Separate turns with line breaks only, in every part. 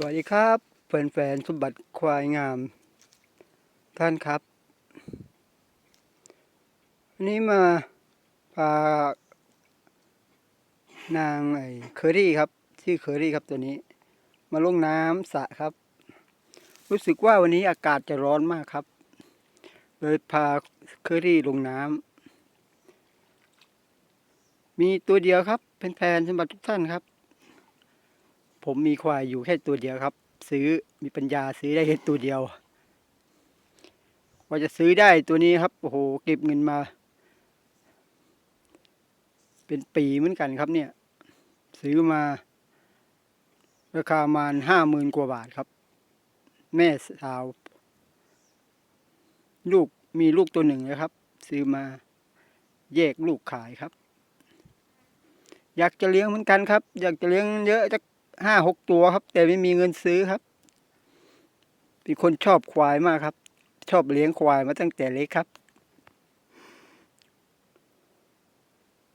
สวัสดีครับแฟนๆสมบัติควายงาม ท่านครับวันนี้มาพานางไอ้เคอรี่ครับชื่อเคอรี่ครับตัวนี้ มาลงน้ำสระครับ รู้สึกว่าวันนี้อากาศจะร้อนมากครับ เลยพาเคอรี่ลงน้ำมีตัวเดียวครับแฟนๆสมบัติทุกท่านครับ ผมมีควายอยู่แค่ตัวเดียวครับ ซื้อมีปัญญาซื้อได้แค่ตัวเดียวว่าจะซื้อได้ตัวนี้ครับโอ้โหเก็บเงินมา เป็นปีเหมือนกันครับเนี่ย ซื้อมา ราคาประมาณห้าหมื่นกว่าบาทครับ แม่สาว ลูกมีลูกตัวหนึ่งนะครับ ซื้อมาแยกลูกขายครับ อยากจะเลี้ยงเหมือนกันครับ อยากจะเลี้ยงเยอะจะ ห้าหกตัวครับ แต่ไม่มีเงินซื้อครับเป็นคนชอบควายมากครับ ชอบเลี้ยงควายมาตั้งแต่เล็กครับ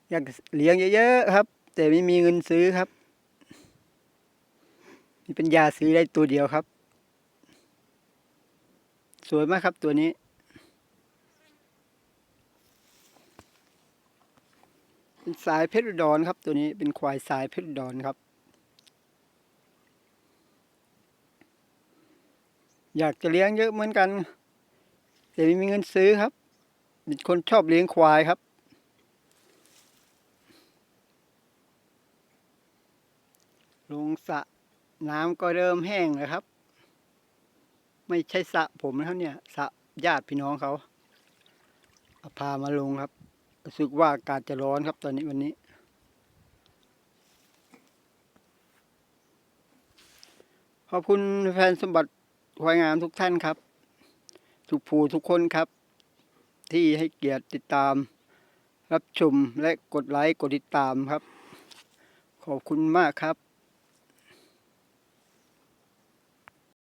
อยากเลี้ยงเยอะๆครับ แต่ไม่มีเงินซื้อครับมีปัญญาซื้อได้ตัวเดียวครับ สวยมากครับตัวนี้เป็นสายเพชรดอุดรครับ ตัวนี้เป็นควายสายเพชรดอุดรครับ อยากจะเลี้ยงเยอะเหมือนกัน แต่ไม่มีเงินซื้อครับเป็นคนชอบเลี้ยงควายครับ ลงสระน้ำก็เริ่มแห้งแล้วครับ ไม่ใช่สระผมนะครับเนี่ยสระญาติพี่น้องเขาเอาพามาลงครับรู้สึกว่าอากาศจะร้อนครับตอนนี้วันนี้ ขอบคุณแฟนสมบัติ วายงามทุกท่านครับ ทุกผู้ทุกคนครับ ที่ให้เกียรติติดตาม รับชมและกดไลค์กดติดตามครับ ขอบคุณมากครับ